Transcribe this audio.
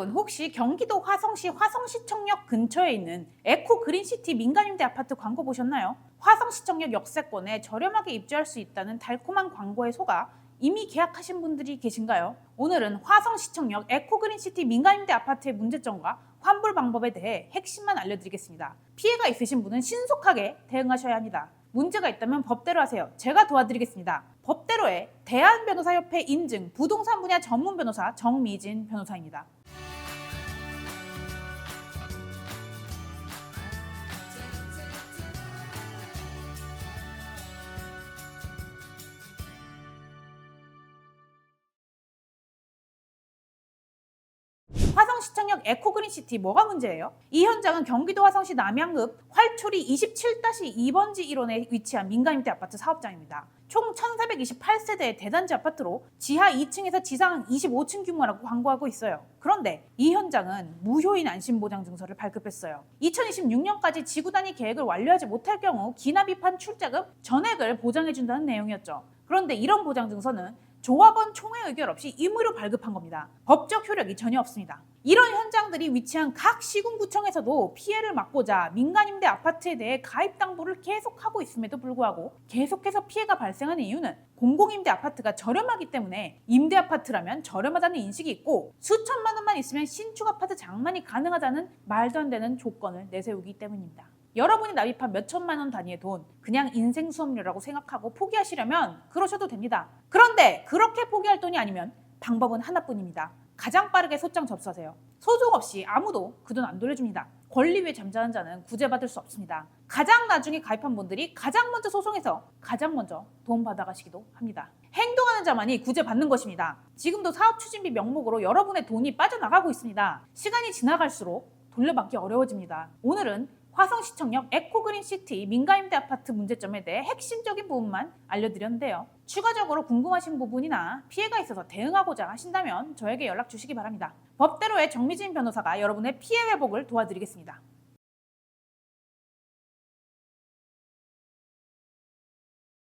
여러분 혹시 경기도 화성시 화성시청역 근처에 있는 에코 그린시티 민간임대 아파트 광고 보셨나요? 화성시청역 역세권에 저렴하게 입주할 수 있다는 달콤한 광고에 속아 이미 계약하신 분들이 계신가요? 오늘은 화성시청역 에코그린시티 민간임대 아파트의 문제점과 환불 방법에 대해 핵심만 알려드리겠습니다. 피해가 있으신 분은 신속하게 대응하셔야 합니다. 문제가 있다면 법대로 하세요. 제가 도와드리겠습니다. 법대로의 대한변호사협회 인증 부동산 분야 전문 변호사 정미진 변호사입니다. 화성 시청역 에코그린시티 뭐가 문제예요? 이 현장은 경기도 화성시 남양읍 활초리 27-2번지 1원에 위치한 민간임대 아파트 사업장입니다. 총 1428세대의 대단지 아파트로 지하 2층에서 지상 25층 규모라고 광고하고 있어요. 그런데 이 현장은 무효인 안심보장증서를 발급했어요. 2026년까지 지구 단위 계획을 완료하지 못할 경우 기납입한 출자금 전액을 보장해준다는 내용이었죠. 그런데 이런 보장증서는 조합원 총회 의결 없이 임의로 발급한 겁니다. 법적 효력이 전혀 없습니다. 이런 현장들이 위치한 각 시군구청에서도 피해를 막고자 민간임대 아파트에 대해 가입 당부를 계속하고 있음에도 불구하고 계속해서 피해가 발생하는 이유는 공공임대 아파트가 저렴하기 때문에 임대 아파트라면 저렴하다는 인식이 있고 수천만 원만 있으면 신축 아파트 장만이 가능하다는 말도 안 되는 조건을 내세우기 때문입니다. 여러분이 납입한 몇 천만 원 단위의 돈 그냥 인생 수업료라고 생각하고 포기하시려면 그러셔도 됩니다. 그런데 그렇게 포기할 돈이 아니면 방법은 하나뿐입니다. 가장 빠르게 소장 접수하세요. 소송 없이 아무도 그 돈 안 돌려줍니다. 권리 위에 잠자는 자는 구제받을 수 없습니다. 가장 나중에 가입한 분들이 가장 먼저 소송해서 가장 먼저 돈 받아가시기도 합니다. 행동하는 자만이 구제받는 것입니다. 지금도 사업 추진비 명목으로 여러분의 돈이 빠져나가고 있습니다. 시간이 지나갈수록 돌려받기 어려워집니다. 오늘은 화성시청역 에코그린시티 민가임대 아파트 문제점에 대해 핵심적인 부분만 알려드렸는데요. 추가적으로 궁금하신 부분이나 피해가 있어서 대응하고자 하신다면 저에게 연락 주시기 바랍니다. 법대로의 정미진 변호사가 여러분의 피해 회복을 도와드리겠습니다.